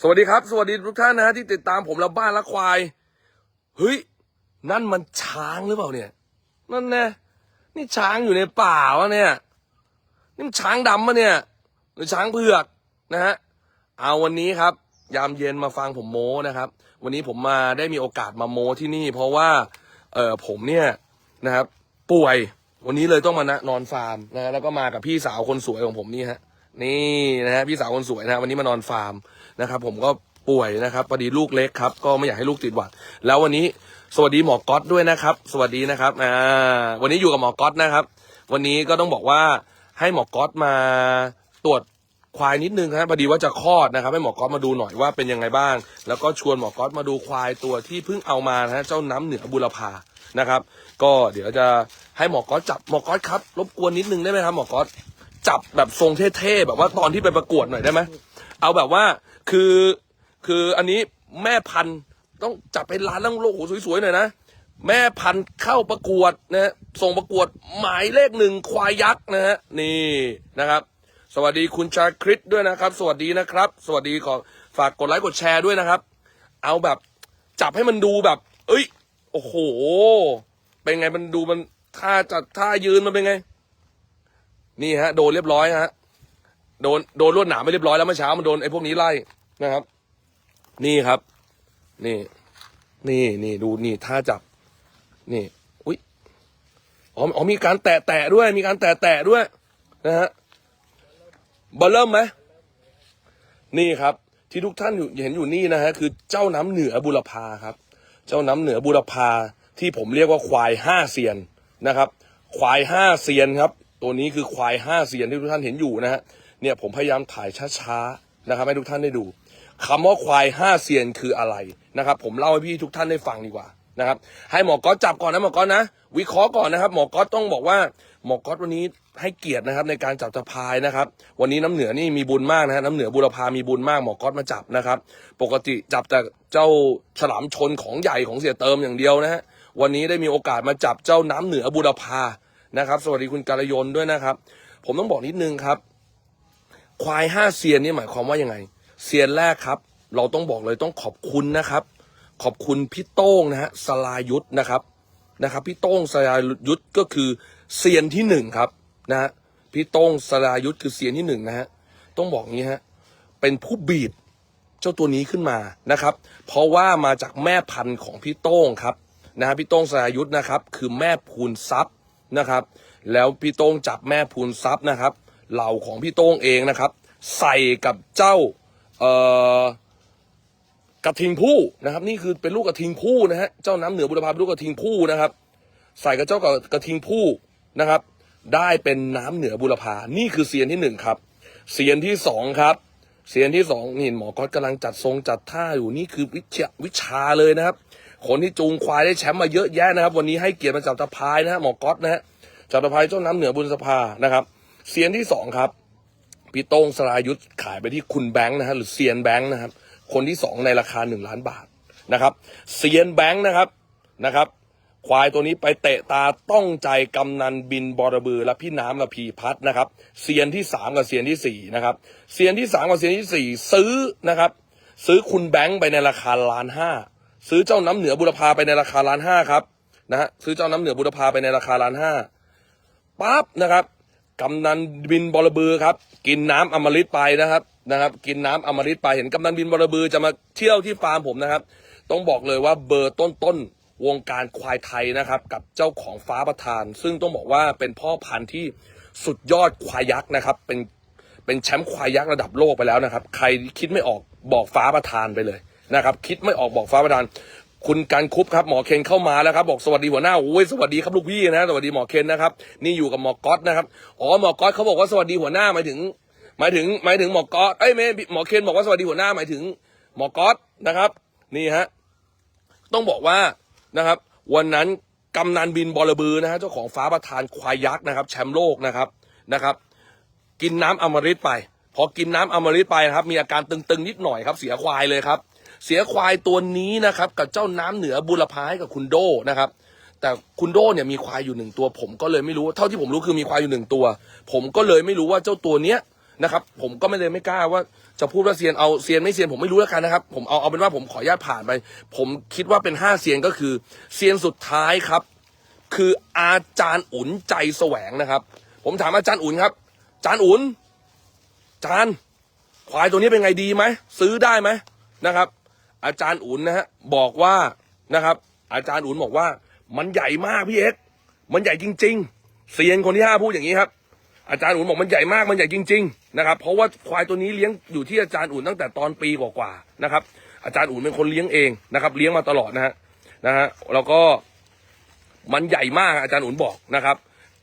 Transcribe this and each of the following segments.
สวัสดีครับ สวัสดีทุกท่านนะฮะที่ติดตามผมและบ้านละควาย เฮ้ย นั่นมันช้างหรือเปล่าเนี่ย นั่นแน่นี่ช้างอยู่ในป่าวะเนี่ย นี่มันช้างดำมะเนี่ย หรือช้างเผือกนะฮะ เอาวันนี้ครับ ยามเย็นมาฟังผมโม้นะครับ วันนี้ผมมาได้มีโอกาสมาโม้ที่นี่ เพราะว่า เออผมเนี่ยนะครับ ป่วย วันนี้เลยต้องมานะนอนฟาร์มนะฮะแล้วก็มากับพี่สาวคนสวยของผมนี่ฮะ นี่นะฮะพี่สาวคนสวยนะฮะวันนี้มานอนฟาร์ม นะครับ ผมก็ป่วยนะครับพอดีลูกเล็กครับ ก็ไม่อยากให้ลูกติดหวัด แล้ววันนี้สวัสดีหมอก๊อตด้วยนะครับ สวัสดีนะครับอ่าวันนี้อยู่กับหมอก๊อตนะครับ วันนี้ก็ต้องบอกว่าให้หมอก๊อตมาตรวจควายนิดนึงครับพอดีว่าจะคลอดนะครับ ให้หมอก๊อตมาดูหน่อยว่าเป็นยังไงบ้าง แล้วก็ชวนหมอก๊อตมาดูควายตัวที่เพิ่งเอามานะฮะเจ้าน้ำเหนือบุรพานะครับ ก็เดี๋ยวจะให้หมอก๊อตจับหมอก๊อตครับรบกวนนิดนึงได้ไหมครับหมอก๊อตจับแบบทรงเท่ๆแบบว่าตอนที่ไปประกวดหน่อยได้ไหมเอาแบบว่า คือคืออันนี้แม่พันธุ์ต้องจับไปร้านแล้วโลกสวยๆหน่อยนะแม่พันธุ์เข้าประกวดนะฮะส่งประกวดหมายเลขหนึ่งควายยักษ์นะฮะนี่นะครับ สวัสดีคุณชาคริตด้วยนะครับ สวัสดีนะครับ สวัสดีขอฝากกดไลค์กดแชร์ด้วยนะครับ เอาแบบจับให้มันดูแบบ เอ้ย โอ้โห เป็นไงมันดูมันท่าจัดท่ายืนมันเป็นไง นี่ฮะ โดนเรียบร้อยฮะโดนโดนลวดหนามไม่เรียบร้อยแล้วเมื่อเช้ามันโดนไอ้พวกนี้ไล่ นะครับ นี่ครับ นี่ นี่นี่ดูนี่ท่าจับ นี่ อุ้ยอ๋ออ๋อมีการแตะแตะด้วย มีการแตะแตะด้วย นะฮะบอลเริ่มไหมนี่ครับ ที่ทุกท่านเห็นอยู่นี่นะฮะคือเจ้าน้ำเหนือบุรพาครับ เจ้าน้ำเหนือบุรพาที่ผมเรียกว่าควายห้าเซียนนะครับ ควายห้าเซียนครับ ตัวนี้คือควายห้าเซียนที่ทุกท่านเห็นอยู่นะฮะเนี่ยผมพยายามถ่ายช้าๆนะครับให้ทุกท่านได้ดู คำว่าควายห้าเซียนคืออะไรนะครับ ผมเล่าให้พี่ทุกท่านได้ฟังดีกว่านะครับ ให้หมอก๊อตจับก่อนนะหมอก๊อตนะ วิเคราะห์ก่อนนะครับ หมอก๊อตต้องบอกว่าหมอก๊อตวันนี้ให้เกียรตินะครับในการจับตะพายนะครับ วันนี้น้ำเหนือนี่มีบุญมากนะฮะน้ำเหนือบุรพามีบุญมากหมอก๊อตมาจับนะครับ ปกติจับแต่เจ้าฉลามชนของใหญ่ของเสียเติมอย่างเดียวนะฮะวันนี้ได้มีโอกาสมาจับเจ้าน้ำเหนือบุรพานะครับ สวัสดีคุณการยนด้วยนะครับ ผมต้องบอกนิดนึงครับ ควายห้าเซียนนี่หมายความว่ายังไง เซียนแรกครับ เราต้องบอกเลยต้องขอบคุณนะครับ ขอบคุณพี่โต้งนะฮะสลายุทธนะครับนะครับ พี่โต้งสลายุทธก็คือเซียนที่หนึ่งครับนะฮะพี่โต้งสลายุทธคือเซียนที่หนึ่งนะฮะต้องบอกงี้ฮะเป็นผู้บีดเจ้าตัวนี้ขึ้นมานะครับ เพราะว่ามาจากแม่พันธุ์ของพี่โต้งครับนะฮะพี่โต้งสลายุทธนะครับ คือแม่พูนทรัพย์นะครับ แล้วพี่โต้งจับแม่พูนทรัพย์นะครับ เหล่าของพี่โต้งเองนะครับ ใส่กับเจ้า เอ่อกระทิงผู้นะครับ นี่คือเป็นลูกกระทิงผู้นะฮะเจ้าน้ำเหนือบุรพาเป็นลูกกระทิงผู้นะครับ ใส่กับเจ้ากระกระทิงผู้นะครับ ได้เป็นน้ำเหนือบุรพานี่คือเซียนที่หนึ่งครับเซียนที่สองครับเซียนที่สองนี่หมอก๊อตกำลังจัดทรงจัดท่าอยู่นี่คือวิชาวิชาเลยนะครับ คนที่จูงควายได้แชมป์มาเยอะแยะนะครับ วันนี้ให้เกียรติมาจับตะพายนะฮะหมอก๊อตนะฮะจับตะพายเจ้าน้ำเหนือบุรพานะครับเซียนที่สองครับ พี่โต้งสรายุทธขายไปที่คุณแบงค์นะฮะหรือเซียนแบงค์นะครับ คนที่สองในราคาหนึ่งล้านบาทนะครับเซียนแบงค์นะครับนะครับ ควายตัวนี้ไปเตะตาต้องใจกำนันบินบอระบือและพี่น้ำละพีพัฒน์นะครับเซียนที่สามกับเซียนที่สี่นะครับเซียนที่สามกับเซียนที่สี่ซื้อนะครับ ซื้อคุณแบงค์ไปในราคาล้านห้าซื้อเจ้าน้ำเหนือบุรพาไปในราคาล้านห้าครับนะฮะซื้อเจ้าน้ำเหนือบุรพาไปในราคาล้านห้าปั๊บนะครับ กำนันบินบอระบือครับ กินน้ำอมฤตไปนะครับนะครับ กินน้ำอมฤตไปเห็นกำนันบินบอระบือจะมาเที่ยวที่ฟาร์มผมนะครับ ต้องบอกเลยว่าเบอร์ต้นๆวงการควายไทยนะครับ กับเจ้าของฟ้าประธาน ซึ่งต้องบอกว่าเป็นพ่อพันธุ์ที่สุดยอดควายยักษ์นะครับ เป็นเป็นแชมป์ควายยักษ์ระดับโลกไปแล้วนะครับ ใครคิดไม่ออกบอกฟ้าประธานไปเลยนะครับ คิดไม่ออกบอกฟ้าประธาน คุณการคุปครับหมอเคนเข้ามาแล้วครับบอกสวัสดีหัวหน้าโอ้ยสวัสดีครับลูกพี่นะสวัสดีหมอเคนนะครับนี่อยู่กับหมอก๊อตนะครับอ๋อหมอก๊อตเขาบอกว่าสวัสดีหัวหน้าหมายถึงหมายถึงหมายถึงหมอก๊อตเอ้ยไม่หมอเคนบอกว่าสวัสดีหัวหน้าหมายถึงหมอก๊อตนะครับ นี่ฮะต้องบอกว่านะครับ วันนั้นกำนันบินบอระบือนะฮะเจ้าของฟ้าประธานควายยักษ์นะครับ แชมป์โลกนะครับนะครับ กินน้ำอมฤตไป พอกินน้ำอมฤตไปนะครับ มีอาการตึงๆนิดหน่อยครับ เสียควายเลยครับ เสียควายตัวนี้นะครับ กับเจ้าน้ำเหนือบุรพาให้กับคุณโดนะครับ แต่คุณโดเนี่ยมีควายอยู่หนึ่งตัว ผมก็เลยไม่รู้เท่าที่ผมรู้คือมีควายอยู่หนึ่งตัว ผมก็เลยไม่รู้ว่าเจ้าตัวเนี้ยนะครับ ผมก็ไม่เลยไม่กล้าว่าจะพูดว่าเซียนเอาเซียนไม่เซียนผมไม่รู้แล้วกันนะครับ ผมเอาเอาเป็นว่าผมขออนุญาตผ่านไป ผมคิดว่าเป็นห้าเซียนก็คือเซียนสุดท้ายครับ คืออาจารย์อุ่นใจแสวงนะครับ ผมถามอาจารย์อุ่นครับอาจารย์อุ่นอาจารย์ควายตัวนี้เป็นไงดีไหมซื้อได้ไหมนะครับ อาจารย์อุ่นนะฮะบอกว่านะครับ อาจารย์อุ่นบอกว่า มันใหญ่มากพี่เอ็กมันใหญ่จริง ๆ เซียนคนที่ห้าพูดอย่างนี้ครับ อาจารย์อุ่นบอกมันใหญ่มากมันใหญ่จริง ๆ นะครับ เพราะว่าควายตัวนี้เลี้ยงอยู่ที่อาจารย์อุ่นตั้งแต่ตอนปีกว่าๆนะครับ อาจารย์อุ่นเป็นคนเลี้ยงเองนะครับ เลี้ยงมาตลอดนะฮะนะฮะแล้วก็มันใหญ่มากอาจารย์อุ่นบอกนะครับ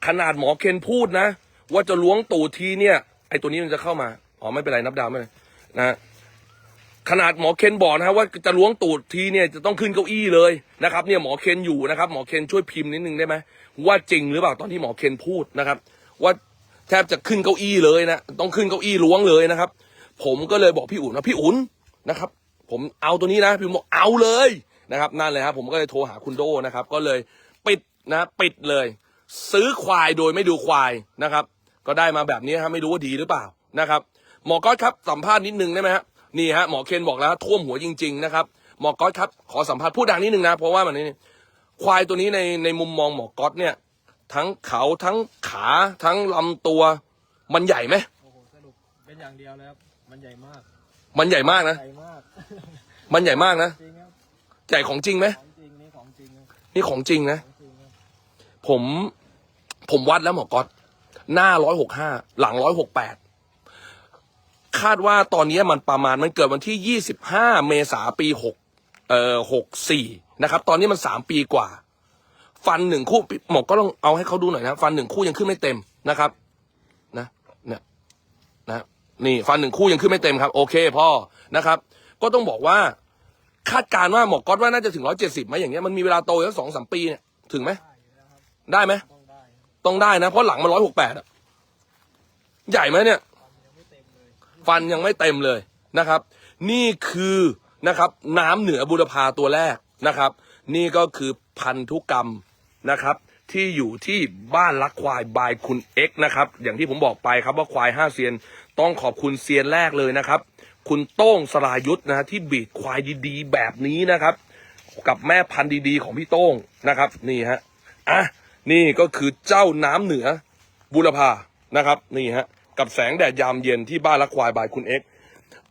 ขนาดหมอเคนพูดนะ ว่าจะล้วงตูดทีเนี่ยไอตัวนี้มันจะเข้ามาอ๋อไม่เป็นไรนับดาวไม่เป็นไรนะ ขนาดหมอเคนบอกนะฮะว่าจะล้วงตูดทีเนี่ยจะต้องขึ้นเก้าอี้เลยนะครับเนี่ยหมอเคนอยู่นะครับ หมอเคนช่วยพิมพ์นิดนึงได้ไหมว่าจริงหรือเปล่าตอนที่หมอเคนพูดนะครับ ว่าแทบจะขึ้นเก้าอี้เลยนะต้องขึ้นเก้าอี้ล้วงเลยนะครับ ผมก็เลยบอกพี่อุ่นว่าพี่อุ่นนะครับ ผมเอาตัวนี้นะพี่บอกเอาเลยนะครับ นั่นเลยครับผมก็เลยโทรหาคุณโดนะครับ ก็เลยปิดนะปิดเลย ซื้อควายโดยไม่ดูควายนะครับ ก็ได้มาแบบนี้ครับไม่รู้ว่าดีหรือเปล่านะครับ หมอก๊อตครับสัมภาษณ์นิดนึงได้ไหมฮะ นี่ฮะหมอเคนบอกแล้วท่วมหัวจริง ๆ นะครับ หมอก๊อตครับ ขอสัมภาษณ์พูดดังนิดนึงนะ เพราะว่ามันนี่ควายตัวนี้ในในมุมมองหมอก๊อตเนี่ย ทั้งเขาทั้งขาทั้งลำตัว มันใหญ่ไหมโอ้โหสรุปเป็นอย่างเดียวเลยครับมันใหญ่มาก มันใหญ่มากนะใหญ่มาก มันใหญ่มากนะจริงครับใหญ่ของจริงไหมของจริงนี่ของจริงครับนี่ของจริงนะ ของจริงครับผมผมวัดแล้วหมอก๊อตหน้าร้อยหกห้าหลังร้อยหกแปด คาดว่าตอนนี้มันประมาณมันเกิดวันที่ยี่สิบห้าเมษาปีหกเอ่อหกสี่นะครับ ตอนนี้มันสามปีกว่า ฟันหนึ่งคู่หมอก็ต้องเอาให้เขาดูหน่อยนะ ฟันหนึ่งคู่ยังขึ้นไม่เต็มนะครับ นะเนี่ยนะนี่ฟันหนึ่งคู่ยังขึ้นไม่เต็มครับ โอเคพ่อนะครับ ก็ต้องบอกว่า คาดการณ์ว่าหมอก๊อตว่าน่าจะถึงร้อยเจ็ดสิบไหมอย่างเงี้ยมันมีเวลาโตอีกสองสามปีเนี่ยถึงไหมได้ไหมต้องได้นะเพราะหลังมันร้อยหกแปดอะใหญ่ไหมเนี่ย ฟันยังไม่เต็มเลยนะครับ นี่คือนะครับน้ำเหนือบุรพาตัวแรกนะครับ นี่ก็คือพันธุกรรมนะครับ ที่อยู่ที่บ้านลักควายบายคุณเอ็กนะครับ อย่างที่ผมบอกไปครับว่าควายห้าเซียนต้องขอบคุณเซียนแรกเลยนะครับ คุณโต้งสรายุทธนะฮะที่บีดควายดีๆ แบบนี้นะครับ กับแม่พันธุ์ดีๆของพี่โต้งนะครับ นี่ฮะอะนี่ก็คือเจ้าน้ำเหนือบุรพานะครับ นี่ฮะ กับแสงแดดยามเย็นที่บ้านละควายบายคุณเอ็กซ์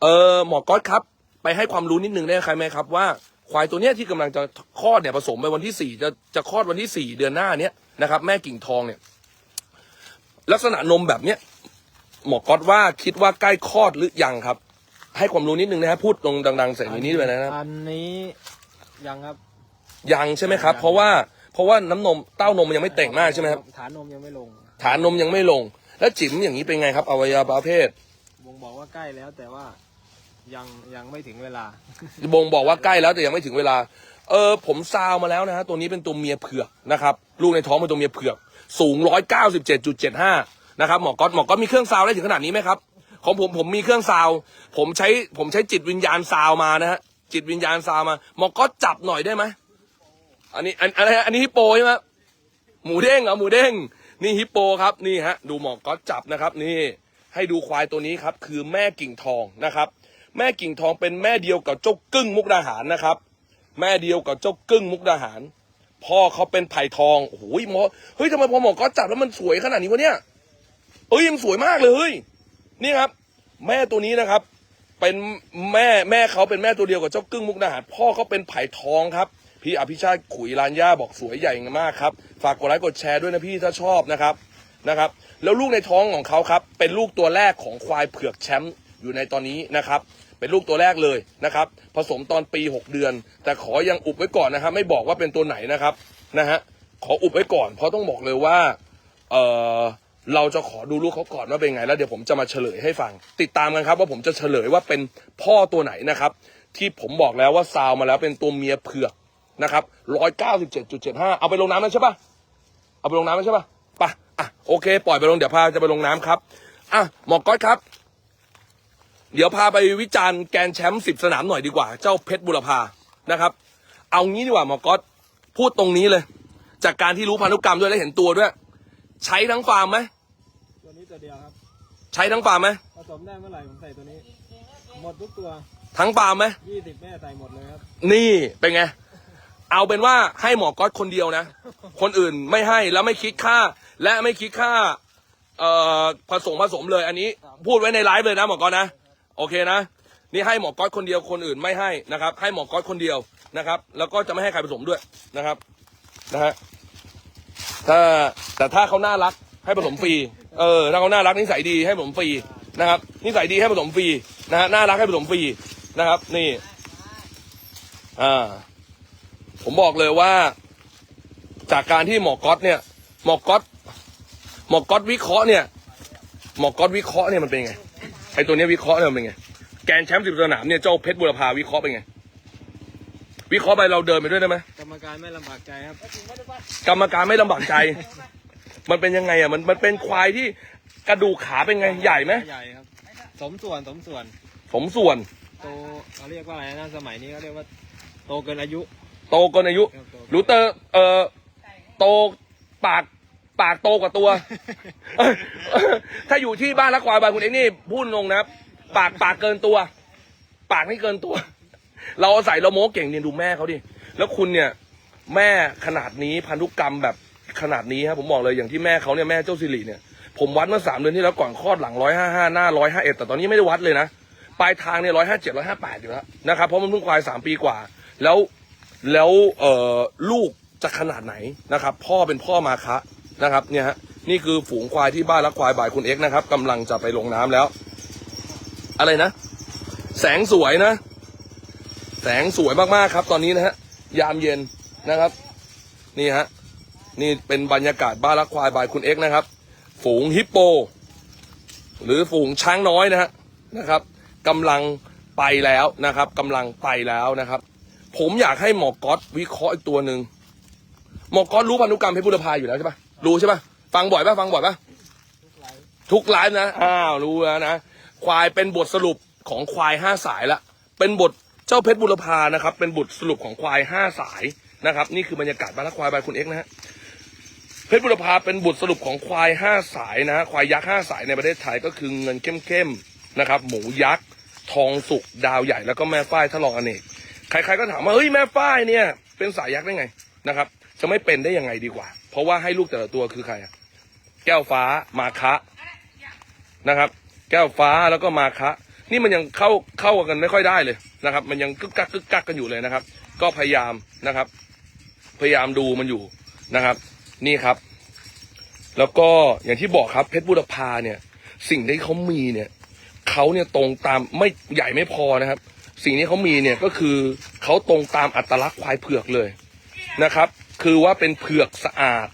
เออหมอก๊อตครับ ไปให้ความรู้นิดนึงได้ไหมครับว่าควายตัวเนี้ยที่กำลังจะคลอดเนี่ยผสมไปวันที่สี่จะจะคลอดวันที่สี่เดือนหน้าเนี้ยนะครับ แม่กิ่งทองเนี่ย ลักษณะนมแบบเนี้ยหมอก๊อตว่าคิดว่าใกล้คลอดหรือยังครับ ให้ความรู้นิดนึงนะฮะพูดตรงดังๆใส่ในนี้ด้วยนะครับอันนี้ยังครับ ยังใช่ไหมครับ เพราะว่าเพราะว่าน้ำนมเต้านมมันยังไม่เต่งมากใช่ไหมครับฐานนมยังไม่ลง ฐานนมยังไม่ลง แล้วจิ๋มอย่างนี้เป็นไงครับอวัยวะเพศวงบอกว่าใกล้แล้วแต่ว่ายังยังไม่ถึงเวลา บ่งบอกว่าใกล้แล้วแต่ยังไม่ถึงเวลา เออผมซาวมาแล้วนะฮะตัวนี้เป็นตัวเมียเผือกนะครับลูกในท้องเป็นตัวเมียเผือก สูงร้อยเก้าสิบเจ็ดจุดเจ็ดห้านะครับหมอก๊อตหมอก๊อตมีเครื่องซาวได้ถึงขนาดนี้ไหมครับของผมผมมีเครื่องซาว ผมใช้ผมใช้จิตวิญญาณซาวมานะฮะจิตวิญญาณซาวมาหมอก๊อตจับหน่อยได้ไหมอันนี้อันอะไรฮะอันนี้ฮิปโปใช่ไหมหมูเด้งเหรอหมูเด้ง นี่ฮิปโปครับนี่ฮะดูหมอก๊อตจับนะครับ นี่ให้ดูควายตัวนี้ครับ คือแม่กิ่งทองนะครับ แม่กิ่งทองเป็นแม่เดียวกับเจ้ากึ้งมุกดาหารนะครับ แม่เดียวกับเจ้ากึ้งมุกดาหาร พ่อเขาเป็นไผ่ทองโอ้โหมอเฮ้ยทำไมพอหมอก็จับแล้วมันสวยขนาดนี้วะเนี่ยเอ้ยยังสวยมากเลยเฮ้ยนี่ครับ แม่ตัวนี้นะครับ เป็นแม่แม่เขาเป็นแม่ตัวเดียวกับเจ้ากึ้งมุกดาหาร พ่อเขาเป็นไผ่ทองครับพี่อภิชาติขุยลานย่าบอกสวยใหญ่มากครับ ฝากกดไลค์กดแชร์ด้วยนะพี่ถ้าชอบนะครับนะครับ แล้วลูกในท้องของเขาครับเป็นลูกตัวแรกของควายเผือกแชมป์อยู่ในตอนนี้นะครับ เป็นลูกตัวแรกเลยนะครับ ผสมตอนปี 6 เดือน แต่ขอยังอุบไว้ก่อนนะครับ ไม่บอกว่าเป็นตัวไหนนะครับนะฮะขออุบไว้ก่อน เพราะต้องบอกเลยว่าเออเราจะขอดูลูกเขาก่อนว่าเป็นไง แล้วเดี๋ยวผมจะมาเฉลยให้ฟัง ติดตามกันครับ ว่าผมจะเฉลยว่าเป็นพ่อตัวไหนนะครับ ที่ผมบอกแล้วว่าซาวมาแล้วเป็นตัวเมียเผือกนะครับร้อยเก้าสิบเจ็ดจุดเจ็ดห้าเอาไปลงน้ำแล้วใช่ปะ เอาไปลงน้ำแล้วใช่ปะไปอะโอเค ปล่อยไปลงเดี๋ยวพาจะไปลงน้ำครับอะหมอก้อยครับ เดี๋ยวพาไปวิจารณ์แกรนด์แชมป์สิบสนามหน่อยดีกว่า เจ้าเพชรบุรพานะครับ เอางี้ดีกว่าหมอก๊อตพูดตรงนี้เลย จากการที่รู้พันธุกรรมด้วยและเห็นตัวด้วย ใช้ทั้งฟาร์มไหมตัวนี้ตัวเดียวครับ ใช้ทั้งฟาร์มไหมผสมได้เมื่อไหร่ผมใส่ตัวนี้ หมดทุกตัว ทั้งฟาร์มไหมยี่สิบแม่ใส่หมดเลยครับ นี่เป็นไง เอาเป็นว่าให้หมอก๊อตคนเดียวนะ คนอื่นไม่ให้แล้วไม่คิดค่า และไม่คิดค่าเอ่อผสมผสมเลยอันนี้ พูดไว้ในไลฟ์เลยนะหมอก๊อตนะโอเคนะ นี่ให้หมอก๊อตคนเดียวคนอื่นไม่ให้นะครับ ให้หมอก๊อตคนเดียวนะครับ แล้วก็จะไม่ให้ใครผสมด้วยนะครับนะฮะถ้าแต่ถ้าเขาน่ารักให้ผสมฟรีเออถ้าเขาน่ารักนิสัยดีให้ผสมฟรีนะครับนิสัยดีให้ผสมฟรีนะฮะน่ารักให้ผสมฟรีนะครับ นี่อ่า ผมบอกเลยว่า จากการที่หมอก๊อตเนี่ย หมอก๊อตหมอก๊อตวิเคราะห์เนี่ยหมอก๊อตวิเคราะห์เนี่ยมันเป็นไงไอตัวเนี้ยวิเคราะห์เนี่ยมันเป็นไงแกนแชมป์สิบสนามเนี่ยเจ้าเพชรบุรพาวิเคราะห์เป็นไง วิเคราะห์ไปเราเดินไปด้วยได้ไหมกรรมการไม่ลำบากใจครับ กรรมการไม่ลำบากใจ มันเป็นยังไงอะมันมันเป็นควายที่กระดูกขาเป็นไงใหญ่ไหมใหญ่ครับ สมส่วนสมส่วน สมส่วน โตเขาเรียกว่าอะไรนะสมัยนี้เขาเรียกว่า โตเกินอายุ โตเกินอายุครับโตรูเตอร์เอ่อโตปากปากโตกว่าตัว ถ้าอยู่ที่บ้านรักควายบางคุณเองนี่พูดลงนะครับปากปากเกินตัว ปากไม่เกินตัว เราอาศัยเราโม้เก่งเนี่ยดูแม่เขาดิแล้วคุณเนี่ย แม่ขนาดนี้พันธุกรรมแบบขนาดนี้ครับผมบอกเลยอย่างที่แม่เขาเนี่ยแม่เจ้าสิริเนี่ยผมวัดเมื่อสามเดือนที่แล้วก่อนคลอดหลังร้อยห้าห้าหน้าร้อยห้าเอ็ดแต่ตอนนี้ไม่ได้วัดเลยนะปลายทางเนี่ยร้อยห้าเจ็ดร้อยห้าแปดอยู่แล้วนะครับเพราะมันเพิ่งควายสามปีกว่า แล้ว แล้วเอ่อลูกจะขนาดไหนนะครับ พ่อเป็นพ่อมาคะนะครับเนี่ยฮะนี่คือฝูงควายที่บ้านรักควายบ่ายคุณเอ็กซ์นะครับกำลังจะไปลงน้ำแล้ว อะไรนะ แสงสวยนะ แสงสวยมากๆครับ ตอนนี้นะฮะยามเย็นนะครับ นี่ฮะนี่เป็นบรรยากาศบ้านรักควายบายคุณเอ็กซ์นะครับ ฝูงฮิปโป หรือฝูงช้างน้อยนะฮะนะครับกำลังไปแล้วนะครับกำลังไปแล้วนะครับ ผมอยากให้หมอก๊อตวิเคราะห์อีกตัวหนึ่งหมอก๊อตรู้พันธุกรรมเพชรบุรพาอยู่แล้วใช่ปะรู้ใช่ปะฟังบ่อยปะฟังบ่อยปะทุกไลฟ์นะอ้าวรู้แล้วนะควายเป็นบทสรุปของควายห้าสายละเป็นบทเจ้าเพชรบุรพานะครับ เป็นบทสรุปของควายห้าสายนะครับ นี่คือบรรยากาศบ้านละควายบายคุณเอ็กนะฮะเพชรบุรพาเป็นบทสรุปของควายห้าสายนะฮะควายยักษ์ห้าสายในประเทศไทยก็คือเงินเข้มๆนะครับ หมูยักษ์ทองสุกดาวใหญ่แล้วก็แม่ฝ้ายทะลองอเนก ใครๆก็ถามว่าเฮ้ยแม่ฝ้ายเนี่ย เป็นสายยักษ์ได้ไงนะครับ จะไม่เป็นได้ยังไงดีกว่า เพราะว่าให้ลูกแต่ละตัวคือใครอะแก้วฟ้ามาคะนะครับ แก้วฟ้าแล้วก็มาคะ นี่มันยังเข้าเข้ากันไม่ค่อยได้เลยนะครับ มันยังกึกกักกึกกักกันอยู่เลยนะครับ ก็พยายามนะครับ พยายามดูมันอยู่นะครับ นี่ครับ แล้วก็อย่างที่บอกครับเพชรบุรพาเนี่ย สิ่งที่เขามีเนี่ยเขาเนี่ยตรงตามไม่ใหญ่ไม่พอนะครับ สิ่งที่เขามีเนี่ยก็คือเขาตรงตามอัตลักษณ์ควายเผือกเลยนะครับ คือว่าเป็นเผือกสะอาด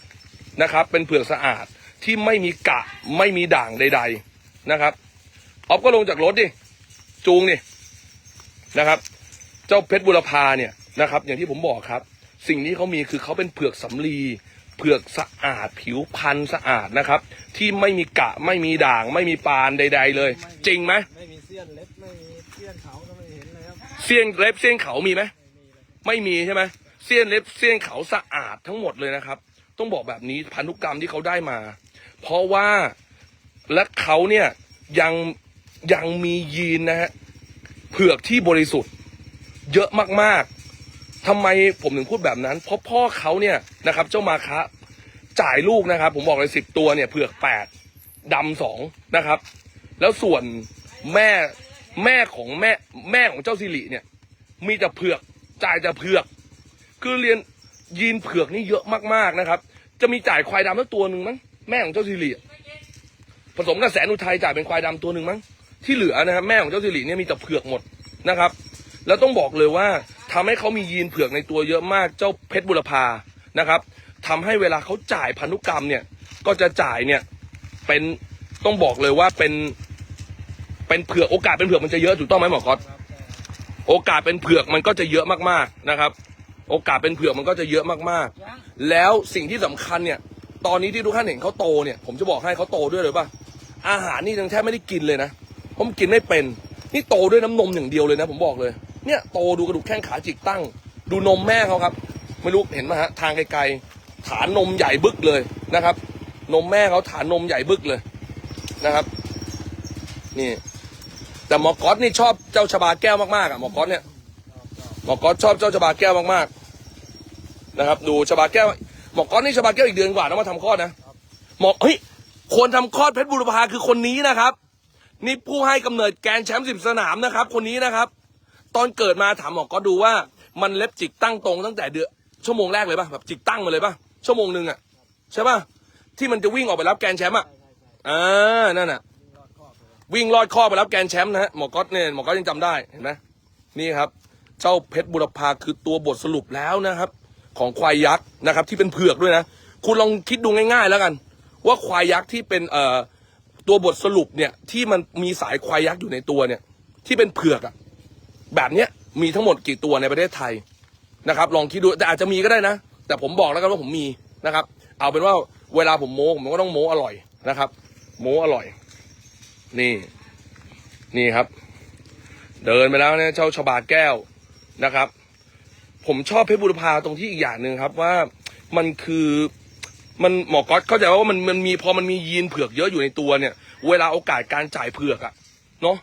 นะครับ เป็นเผือกสะอาดที่ไม่มีกะไม่มีด่างใด ๆนะครับออฟก็ลงจากรถดิจูงดินะครับ เจ้าเพชรบุรพาเนี่ยนะครับ อย่างที่ผมบอกครับ สิ่งนี้เขามีคือเขาเป็นเผือกสำลีเผือกสะอาดผิวพันธุ์สะอาดนะครับ ที่ไม่มีกะไม่มีด่าง ไม่มีปานใด ๆ เลย จริงไหมไม่มีเสี้ยนเล็บไม่มีเสี้ยนเขา เสี้ยนเล็บเสี้ยนเขามีไหมไม่มีใช่ไหมเสี้ยนเล็บเสี้ยนเขาสะอาดทั้งหมดเลยนะครับ ต้องบอกแบบนี้พันธุกรรมที่เขาได้มา เพราะว่าและเขาเนี่ยยังยังมียีนนะฮะเผือกที่บริสุทธิ์ เยอะมากๆทำไมผมถึงพูดแบบนั้น เพราะพ่อเขาเนี่ยนะครับ เจ้ามาคะจ่ายลูกนะครับ ผมบอกเลยสิบตัวเนี่ยเผือกแปดดำสองนะครับ แล้วส่วนแม่ แม่ของแม่แม่ของเจ้าสิริเนี่ย มีแต่เผือกจ่ายแต่เผือก คือเรียนยีนเผือกนี่เยอะมากๆนะครับ จะมีจ่ายควายดำสักตัวหนึ่งมั้งแม่ของเจ้าสิริผสมกับแสนอุทัยจ่ายเป็นควายดำตัวหนึ่งมั้งที่เหลือนะครับแม่ของเจ้าสิริเนี่ยมีแต่เผือกหมดนะครับ แล้วต้องบอกเลยว่าทำให้เขามียีนเผือกในตัวเยอะมากเจ้าเพชรบุรพานะครับทำให้เวลาเขาจ่ายพันธุกรรมเนี่ยก็จะจ่ายเนี่ยเป็นต้องบอกเลยว่าเป็น เป็นเผือกโอกาสเป็นเผือกมันจะเยอะถูกต้องไหมหมอคอสโอกาสเป็นเผือกมันก็จะเยอะมากๆนะครับ โอกาสเป็นเผือกมันก็จะเยอะมากๆ แล้วสิ่งที่สำคัญเนี่ย ตอนนี้ที่ทุกท่านเห็นเขาโตเนี่ย ผมจะบอกให้เขาโตด้วยเลยป่ะอาหารนี่ยังแทบไม่ได้กินเลยนะผมกินไม่เป็น นี่โตด้วยน้ำนมอย่างเดียวเลยนะ ผมบอกเลย เนี่ยโตดูกระดูกแข้งขาจิกตั้ง ดูนมแม่เขาครับ ไม่รู้เห็นไหมฮะทางไกลๆฐานนมใหญ่บึกเลยนะครับ นมแม่เขาฐานนมใหญ่บึกเลยนะครับ นี่ แต่หมอก๊อตนี่ชอบเจ้าชบาแก้วมากๆอะหมอก๊อตเนี่ยหมอก๊อตชอบเจ้าชบาแก้วมากๆนะครับ ดูชบาแก้วหมอก๊อตนี่ชบาแก้วอีกเดือนกว่าต้องมาทำคลอดนะหมอเฮ้ยคนทำคลอดเพชรบุรพาคือคนนี้นะครับ นี่ผู้ให้กำเนิดแกนแชมป์สิบสนามนะครับ คนนี้นะครับ ตอนเกิดมาถามหมอก๊อตดูว่ามันเล็บจิกตั้งตรงตั้งแต่เดือนชั่วโมงแรกเลยป่ะแบบจิกตั้งมาเลยป่ะชั่วโมงหนึ่งอะใช่ป่ะที่มันจะวิ่งออกไปรับแกนแชมป์อะอ่านั่นน่ะ วิ่งรอดครอบเลอดข้อไปรับแกนแชมป์นะฮะหมอก๊อตเนี่ยหมอก๊อตยังจำได้เห็นไหมนี่ครับ เจ้าเพชรบุรพาคือตัวบทสรุปแล้วนะครับ ของควายยักษ์นะครับ ที่เป็นเผือกด้วยนะ คุณลองคิดดูง่าย ๆ แล้วกัน ว่าควายยักษ์ที่เป็นเอ่อตัวบทสรุปเนี่ยที่มันมีสายควายยักษ์อยู่ในตัวเนี่ย ที่เป็นเผือกอะแบบเนี้ยมีทั้งหมดกี่ตัวในประเทศไทยนะครับ ลองคิดดูแต่อาจจะมีก็ได้นะ แต่ผมบอกแล้วกันว่าผมมีนะครับ เอาเป็นว่าเวลาผมโม้ผมก็ต้องโม้อร่อยนะครับ โม้อร่อย นี่ นี่ครับ เดินไปแล้วเนี่ยเจ้าชบาแก้วนะครับ ผมชอบเพชรบุรพาตรงที่อีกอย่างหนึ่งครับว่ามันคือมันหมอก๊อตเข้าใจว่ามันมันมีพอมันมียีนเผือกเยอะอยู่ในตัวเนี่ย เวลาโอกาสการจ่ายเผือกอะเนาะ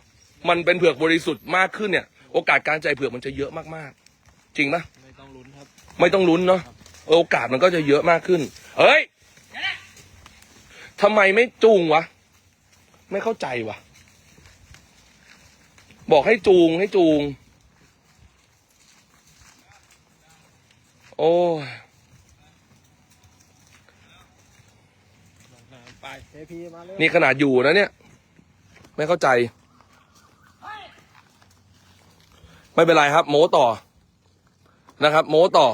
มันเป็นเผือกบริสุทธิ์มากขึ้นเนี่ย โอกาสการจ่ายเผือกมันจะเยอะมากๆ จริงปะไม่ต้องลุ้นครับ ไม่ต้องลุ้นเนาะโอกาสมันก็จะเยอะมากขึ้น เฮ้ยทำไมไม่จูงวะ ไม่เข้าใจวะบอกให้จูงให้จูง โอ้ยไปเทพีมาเลยนี่ขนาดอยู่นะเนี่ย ไม่เข้าใจ ไม่เป็นไรครับ โม้ต่อนะครับ โม้ต่อ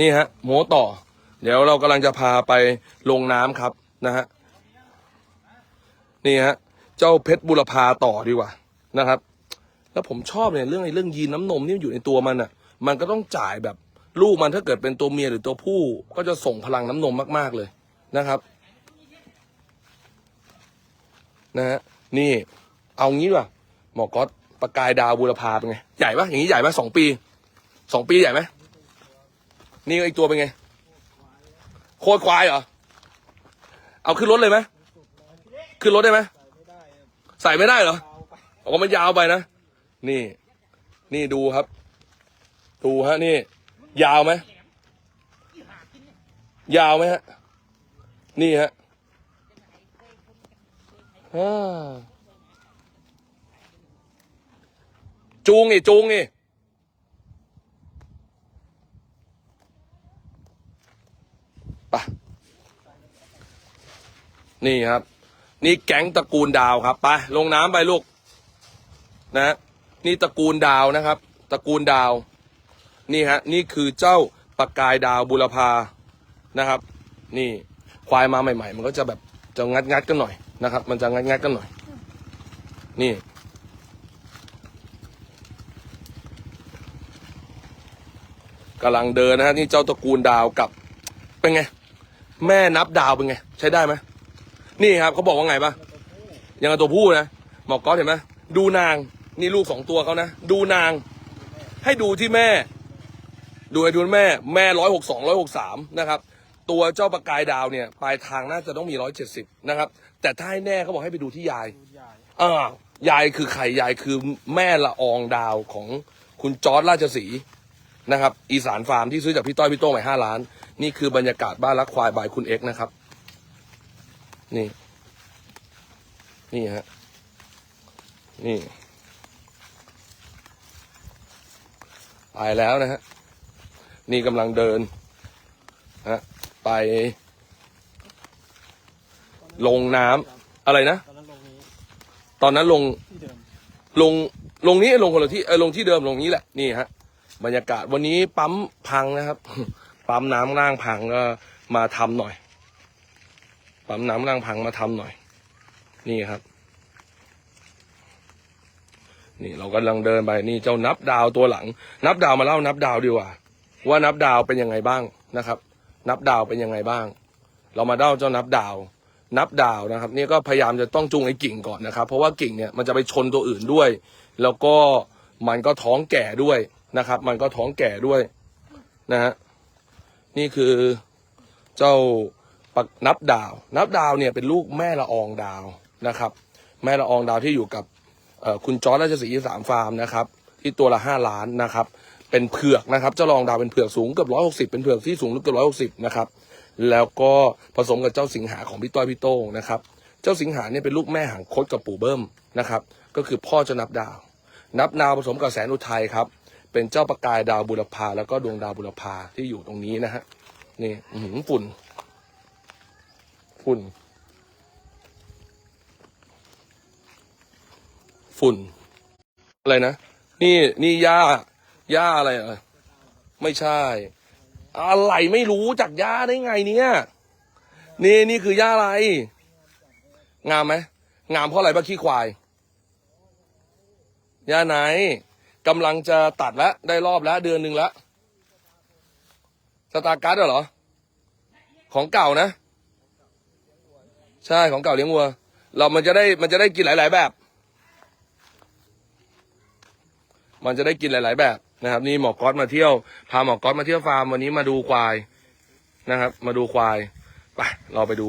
นี่ฮะ โม้ต่อ เดี๋ยวเรากำลังจะพาไปลงน้ำครับนะฮะ นี่ฮะเจ้าเพชรบุรพาต่อดีกว่านะครับ แล้วผมชอบเนี่ยเรื่องไอ้เรื่องยีนน้ำนมที่มันอยู่ในตัวมันอะ มันก็ต้องจ่ายแบบลูกมันถ้าเกิดเป็นตัวเมียหรือตัวผู้ ก็จะส่งพลังน้ำนมมาก ๆเลยนะครับนะฮะนี่ เอางี้ดีกว่าหมอก๊อตประกายดาวบูรพาเป็นไงใหญ่ปะอย่างนี้ใหญ่ปะสองปีสองปีใหญ่ไหมนี่ไอตัวเป็นไง โคตรควายเหรอ เอาขึ้นรถเลยไหม ขึ้นรถได้ไหมใส่ไม่ได้เหรอเอาไปอกมันยาวไปนะ นี่ นี่ดูครับ ดูฮะนี่ ยาวไหม ยาวไหมฮะ นี่ฮะจูงนี่จูงนี่ปะนี่ครับ นี่แก๊งตระกูลดาวครับไปลงน้ำไปลูกนะนี่ตระกูลดาวนะครับ ตระกูลดาว นี่ฮะ นี่คือเจ้าปากกายดาวบุรพานะครับ นี่ควายมาใหม่ ๆ มันก็จะแบบจะงัดงัดกันหน่อยนะครับ มันจะงัดงัดกันหน่อย นี่กำลังเดินนะฮะนี่เจ้าตระกูลดาวกับเป็นไง แม่นับดาวเป็นไง ใช้ได้ไหม นี่ครับเขาบอกว่าไงปะยังกับตัวผู้นะหมอกก๊อตเห็นไหมดูนางนี่ลูกสองตัวเขานะดูนาง ให้ดูที่แม่ ดูให้ดูแม่ แม่ร้อยหกสองร้อยหกสามนะครับ ตัวเจ้าประกายดาวเนี่ยปลายทางน่าจะต้องมีร้อยเจ็ดสิบนะครับ แต่ถ้าให้แน่เขาบอกให้ไปดูที่ยายดูใหญ่อ่ายายคือใครยายคือแม่ละอองดาวของคุณจอร์ดราชสีห์นะครับ อีสานฟาร์มที่ซื้อจากพี่ต้อยพี่โต้งไปห้าล้าน นี่คือบรรยากาศบ้านรักควายบายคุณเอ็กซ์นะครับ นี่ นี่ฮะ นี่ ไปแล้วนะฮะ นี่กำลังเดินฮะไป ลงน้ำอะไรนะ ตอนนั้นลงลงลงลงนี้ลงคนละที่เออลงที่เดิมลงนี้แหละนี่ฮะบรรยากาศวันนี้ปั๊มพังนะครับ ปั๊มน้ำล่างพังก็มาทำหน่อย ปั๊มน้ำล่างพังมาทำหน่อย นี่ครับ นี่เรากำลังเดินไปนี่เจ้านับดาวตัวหลัง นับดาวมาเล่านับดาวดีกว่า ว่านับดาวเป็นยังไงบ้างนะครับ นับดาวเป็นยังไงบ้าง เรามาเล่าเจ้านับดาว นับดาวนะครับ นี่ก็พยายามจะต้องจูงไอ้กิ่งก่อนนะครับ เพราะว่ากิ่งเนี่ยมันจะไปชนตัวอื่นด้วย แล้วก็มันก็ท้องแก่ด้วยนะครับ มันก็ท้องแก่ด้วยนะฮะนี่คือเจ้า นับดาว นับดาวเนี่ยเป็นลูกแม่ละอองดาวนะครับ แม่ละอองดาวที่อยู่กับคุณจอร์จราชสีสามฟาร์มนะครับ ที่ตัวละห้าล้านนะครับ เป็นเผือกนะครับเจ้าละอองดาวเป็นเผือกสูงเกือบร้อยหกสิบเป็นเผือกที่สูงเกือบร้อยหกสิบนะครับ แล้วก็ผสมกับเจ้าสิงหาของพี่ต้อยพี่โต้งนะครับ เจ้าสิงหาเนี่ยเป็นลูกแม่หางคดกับปู่เบิ้มนะครับ ก็คือพ่อเจะนับดาว นับดาวผสมกับแสนอุทัยครับเป็นเจ้าประกายดาวบุรพาแล้วก็ดวงดาวบุรพาที่อยู่ตรงนี้นะฮะนี่หือฝุ่น ฝุ่น ฝุ่น อะไรนะ นี่นี่หญ้าหญ้าอะไรอะไม่ใช่ อะไรไม่รู้จากหญ้าได้ไงเนี่ย นี่นี่คือหญ้าอะไร งามไหมงามเพราะอะไรบ้าขี้ควายหญ้าไหนกำลังจะตัดแล้วได้รอบแล้วเดือนหนึ่งแล้วสตาร์การ์ดเหรอ ของเก่านะ ใช่ของเก่าเลี้ยงวัว เรามันจะได้มันจะได้กินหลาย ๆ แบบ มันจะได้กินหลาย ๆ แบบนะครับ นี่หมอก๊อตมาเที่ยวพาหมอก๊อตมาเที่ยวฟาร์มวันนี้มาดูควายนะครับ มาดูควายไปเราไปดู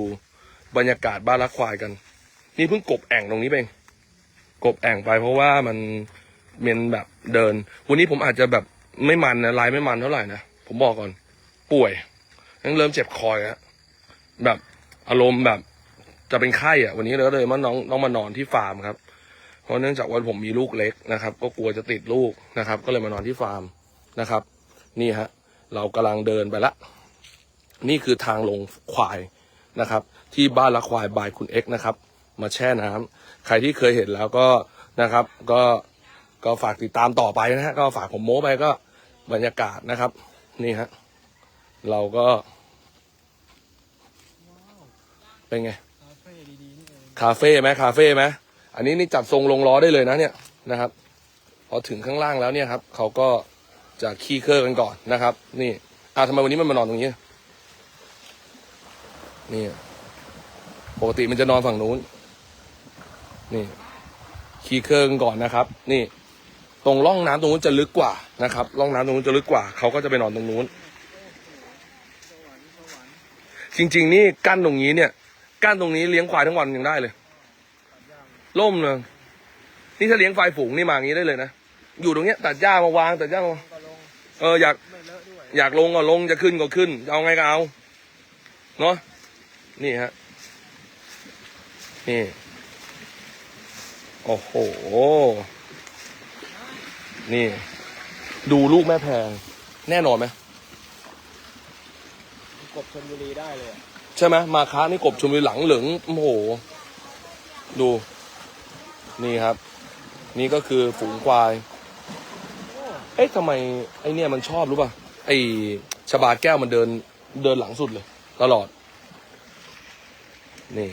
บรรยากาศบ้านรักควายกัน นี่เพิ่งกบแอ่งตรงนี้ไปเองกบแอ่งไปเพราะว่ามันเมนแบบเดิน วันนี้ผมอาจจะแบบไม่มันนะลายไม่มันเท่าไหร่นะผมบอกก่อน ป่วยยังเริ่มเจ็บคอแล้วแบบอารมณ์แบบ จะเป็นไข้อะวันนี้เลยก็เลยมาน้องต้องมานอนที่ฟาร์มครับ เพราะเนื่องจากว่าผมมีลูกเล็กนะครับ ก็กลัวจะติดลูกนะครับ ก็เลยมานอนที่ฟาร์มนะครับ นี่ฮะ เรากำลังเดินไปละ นี่คือทางลงควายนะครับ ที่บ้านละควายบายคุณเอ็กนะครับ มาแช่น้ำใครที่เคยเห็นแล้วก็นะครับ ก็ก็ฝากติดตามต่อไปนะฮะก็ฝากผมโม้ไปก็บรรยากาศนะครับ นี่ฮะเราก็ เป็นไง คาเฟ่ไหมคาเฟ่ไหมอันนี้นี่จัดทรงลงล้อได้เลยนะเนี่ยนะครับ พอถึงข้างล่างแล้วเนี่ยครับเขาก็จะขี้เครื่องกันก่อนนะครับ นี่อ่าทำไมวันนี้มันมานอนตรงนี้นี่ปกติมันจะนอนฝั่งนู้น นี่ขี้เครื่องกันก่อนนะครับ นี่ ตรงร่องน้ำตรงนู้นจะลึกกว่านะครับร่องน้ำตรงนู้นจะลึกกว่า เขาก็จะไปนอนตรงนู้น จริง ๆ นี่กั้นตรงนี้เนี่ย กั้นตรงนี้เลี้ยงควายทั้งวันยังได้เลย ล่มเลยนี่ถ้าเลี้ยงควายฝูงนี่มาอย่างนี้ได้เลยนะ อยู่ตรงเนี้ยตัดหญ้ามาวางตัดหญ้ามาเอออยากอยากลงก็ลงจะขึ้นก็ขึ้นจะเอาไงก็เอา เนาะนี่ฮะ นี่ โอ้โห นี่ ดูลูกแม่แพง แน่นอนไหมกบชลบุรีได้เลย ใช่ไหมมาค้านี่กบชมวิวหลังเหลืองโอ้โห ดู นี่ครับ นี่ก็คือฝูงควาย เอ๊ะทำไมไอเนี่ยมันชอบรู้ป่ะ ไอชบาแก้วมันเดินเดินหลังสุดเลย ตลอด นี่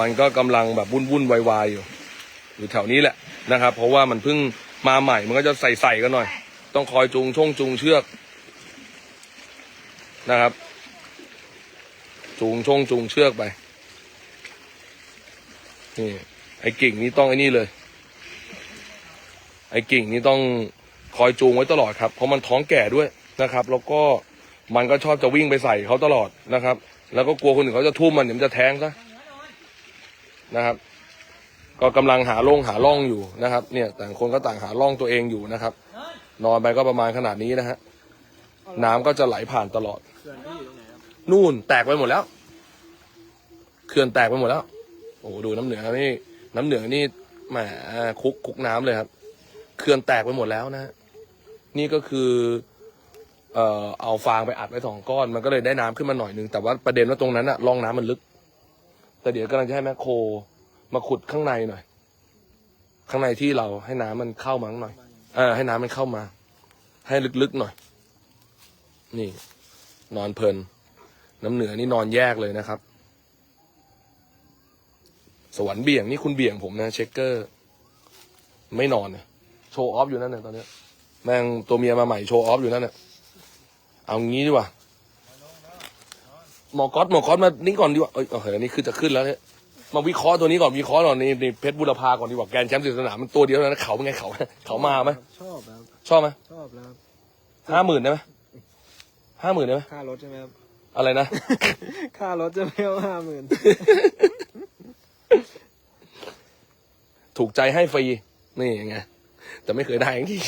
มันก็กำลังแบบวุ่นวุ่นวายวายอยู่อยู่แถวนี้แหละนะครับ เพราะว่ามันเพิ่งมาใหม่มันก็จะใส่ใส่กันหน่อย ต้องคอยจูงช่งจูงเชือกนะครับ จูงช่งจูงเชือกไป นี่ไอ้กิ่งนี่ต้องไอ้นี่เลย ไอ้กิ่งนี่ต้องคอยจูงไว้ตลอดครับ เพราะมันท้องแก่ด้วยนะครับ แล้วก็มันก็ชอบจะวิ่งไปใส่เขาตลอดนะครับ แล้วก็กลัวคนอื่นเขาจะทุ่มมันเดี๋ยวมันจะแทงซะนะครับ ก็กำลังหาล่องหาล่องอยู่นะครับ เนี่ยต่างคนก็ต่างหาล่องตัวเองอยู่นะครับ นอนไปก็ประมาณขนาดนี้นะฮะน้ำก็จะไหลผ่านตลอด นู่นแตกไปหมดแล้วเขื่อนแตกไปหมดแล้ว โอ้โหดูน้ำเหนือนี่น้ำเหนือนี่แหมคุกคุกน้ำเลยครับเขื่อนแตกไปหมดแล้วนะฮะนี่ก็คือ เอ่อเอาฟางไปอัดไว้สองก้อน มันก็เลยได้น้ำขึ้นมาหน่อยนึงแต่ว่าประเด็นว่าตรงนั้นอะร่องน้ำมันลึก แต่เดี๋ยวกำลังจะให้แมคโครมาขุดข้างในหน่อย ข้างในที่เราให้น้ำมันเข้ามาหน่อยเออให้น้ำมันเข้ามา ให้ลึกๆหน่อย นี่ นอนเพลิน น้ำเหนือนี่นอนแยกเลยนะครับ สวรรค์เบี่ยงนี่คุณเบี่ยงผมนะ เช็คเกอร์ ไม่นอนเนี่ยโชว์ออฟอยู่นั่นเนี่ยตอนเนี้ยแม่งตัวเมียมาใหม่โชว์ออฟอยู่นั่นเนี่ยเอางี้ดีกว่าหมอก๊อตหมอก๊อตมานี่ก่อนดีกว่าเอ้ยโอเคอันนี้คือจะขึ้นแล้วเนี่ยมาวิเคราะห์ตัวนี้ก่อนวิเคราะห์ก่อนนี่นี่เพชรบุรพาก่อนดีกว่าแกรนด์แชมป์สิบสนามมันตัวเดียวแล้วนะเขาเป็นไงเขาเขามาไหมชอบครับชอบไหมชอบแล้วครับห้าหมื่นได้ไหมห้าหมื่นได้ไหมค่ารถใช่ไหมครับ อะไรนะ ค่ารถจะไม่เอาห้าหมื่นถูกใจให้ฟรี นี่ยังไง แต่ไม่เคยได้อย่างที่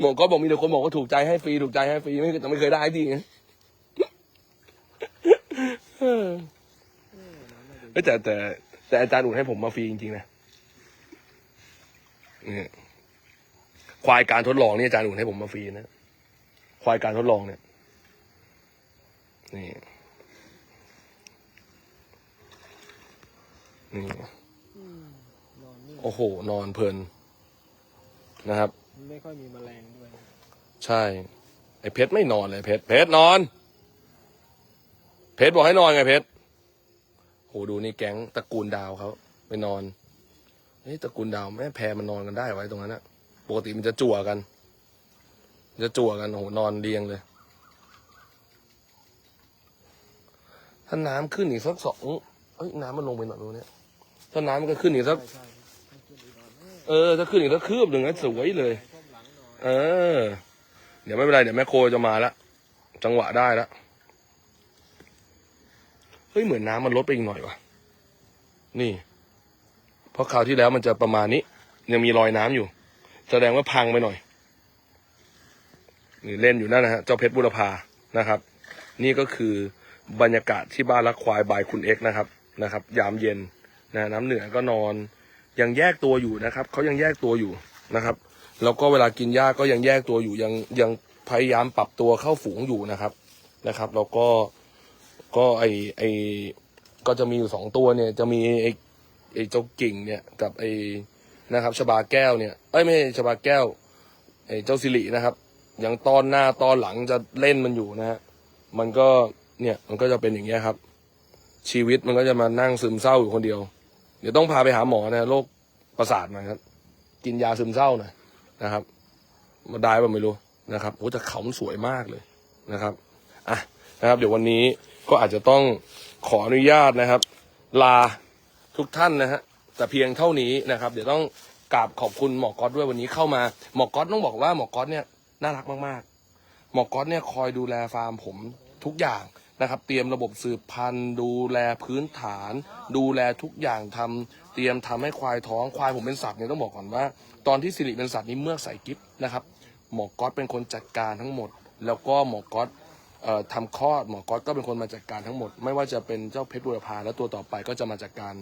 หมอก็บอกมีแต่คนบอกว่าถูกใจให้ฟรีถูกใจให้ฟรีไม่แต่ไม่เคยได้ทีไงเออเฮ้ยแต่แต่แต่อาจารย์อุ่นให้ผมมาฟรีจริงๆนะนี่ ควายการทดลองนี่อาจารย์อุ่นให้ผมมาฟรีนะ ควายการทดลองเนี่ยนี่นี่นอนนี่โอ้โห นอนเพลินนะครับ ไม่ค่อยมีแมลงด้วย ใช่ ไอ้เพชรไม่นอนเลยเพชรเพชรนอน เพชรบอกให้นอนไงเพชรโหดูนี่แก๊งตระกูลดาวเขาไปนอนเฮ้ยตระกูลดาวแม่แพรมันนอนกันได้ไว้ตรงนั้นอะ ปกติมันจะจั่วกัน จะจั่วกันโอ้โหนอนเรียงเลย ถ้าน้ำขึ้นอีกสักสองเอ้ยน้ำมันลงไปหน่อยดูเนี่ยถ้าน้ำมันก็ขึ้นอีกสักเออถ้าขึ้นอีกสักคืบหนึ่งนะสวยเลยท่วมหลังหน่อยเออ เดี๋ยวไม่เป็นไรเดี๋ยวแม่โคจะมาละจังหวะได้ละเฮ้ยเหมือนน้ำมันลดไปอีกหน่อยวะนี่ เพราะคราวที่แล้วมันจะประมาณนี้ ยังมีรอยน้ำอยู่ แสดงว่าพังไปหน่อย นี่เล่นอยู่นั่นนะฮะ เจ้าเพชรบุรพานะครับ นี่ก็คือบรรยากาศที่บ้านรักควายบายคุณเอ็กนะครับนะครับ ยามเย็นนะน้ำเหนือก็นอน ยังแยกตัวอยู่นะครับเขายังแยกตัวอยู่นะครับ แล้วก็เวลากินหญ้าก็ยังแยกตัวอยู่ยังยังพยายามปรับตัวเข้าฝูงอยู่นะครับนะครับแล้วก็ก็ไอไอก็จะมีอยู่สองตัวเนี่ย จะมีไอไอเจ้ากิ่งเนี่ยกับไอ นะครับชบาแก้วเนี่ยเอ้ยไม่ใช่ชบาแก้วไอเจ้าสิรินะครับ อยังตอนหน้าตอนหลังจะเล่นมันอยู่นะฮะมันก็เนี่ยมันก็จะเป็นอย่างเงี้ยครับ ชีวิตมันก็จะมานั่งซึมเศร้าอยู่คนเดียว เดี๋ยวต้องพาไปหาหมอนะโรคประสาทหน่อยครับ กินยาซึมเศร้าหน่อยนะครับมาได้ป่ะไม่รู้นะครับโอ้แต่เขาสวยมากเลยนะครับอะนะครับ เดี๋ยววันนี้ก็อาจจะต้องขออนุญาตนะครับ ลาทุกท่านนะฮะ แต่เพียงเท่านี้นะครับ เดี๋ยวต้องกราบขอบคุณหมอก๊อตด้วยวันนี้เข้ามาหมอก๊อตต้องบอกว่าหมอก๊อตเนี่ยน่ารักมากๆ หมอก๊อตเนี่ยคอยดูแลฟาร์มผมทุกอย่างนะครับ เตรียมระบบสืบพันธุ์ ดูแลพื้นฐาน ดูแลทุกอย่างทำเตรียมทำให้ควายท้องควายผมเป็นสัตว์เนี่ยต้องบอกก่อนว่า ตอนที่สิริเป็นสัตว์นี้เมือกใส่กิฟนะครับหมอก๊อตเป็นคนจัดการทั้งหมด แล้วก็หมอก๊อต ทำคลอดหมอก๊อตก็เป็นคนมาจัดการทั้งหมด ไม่ว่าจะเป็นเจ้าเพชรบุรพาและตัวต่อไปก็จะมาจัดการ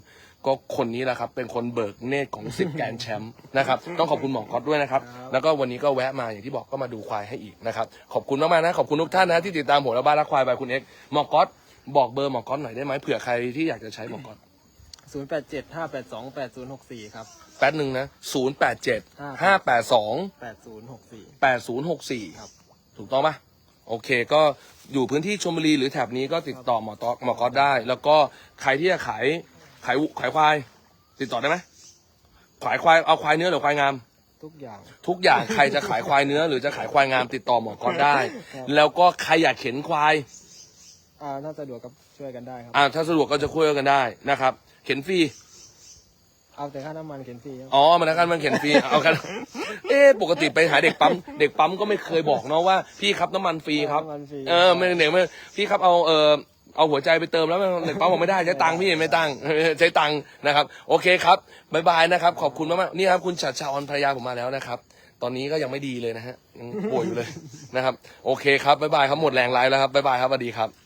ก็คนนี้แหละครับ เป็นคนเบิกเนตรของสิบแกรนด์แชมป์นะครับต้องขอบคุณหมอก๊อตด้วยนะครับ แล้วก็วันนี้ก็แวะมาอย่างที่บอกก็มาดูควายให้อีกนะครับขอบคุณมากๆนะขอบคุณทุกท่านนะที่ติดตามผมและบ้านรักควายบายคุณเอ็กซ์หมอก๊อตบอกเบอร์หมอก๊อตหน่อยได้ไหมเผื่อใครที่อยากจะใช้หมอก๊อตศูนย์แปดเจ็ดห้าแปดสองแปดศูนย์หกสี่ครับแป๊บหนึ่งนะศูนย์แปดเจ็ดห้าแปดสองแปดศูนย์หกสี่แปดศูนย์หกสี่ครับถูกต้องปะ โอเค ก็อยู่พื้นที่ชลบุรีหรือแถบนี้ก็ติดต่อหมอตอกหมอก๊อตได้ แล้วก็ใครที่จะขายขายขายควาย ติดต่อได้ไหมขายควายเอาควายเนื้อหรือควายงาม ทุกอย่าง ทุกอย่างใครจะขายควายเนื้อ หรือจะขายควายงามติดต่อหมอก๊อตได้ ครับ แล้วก็ใครอยากเข็นควาย อ่าถ้าสะดวกก็ช่วยกันได้ครับ อ่าถ้าสะดวกก็จะคุยกันได้นะครับ เข็นฟรี เอาแต่ค่าน้ำมันเข็นฟรีครับอ๋อมันนะครับมันเข็นฟรีเอากัน เอ๊ะปกติไปหาเด็กปั๊ม เด็กปั๊มก็ไม่เคยบอกเนาะว่าพี่ครับน้ำมันฟรีครับ น้ำมันฟรีเออไม่เด็กไม่พี่ครับเอาเออเอาหัวใจไปเติมแล้วเด็กปั๊มบอกไม่ได้ใช้ตังค์พี่ไม่ตังค์ ใช้ตังค์นะครับ โอเคครับบายบายนะครับ ขอบคุณมากๆนี่ครับคุณชัดชาออนภรรยาผมมาแล้วนะครับ ตอนนี้ก็ยังไม่ดีเลยนะฮะยังป่วยอยู่เลยนะครับ โอเคครับบายบายครับหมดแรงไลฟ์แล้วครับบายบายครับสวัสดีครับ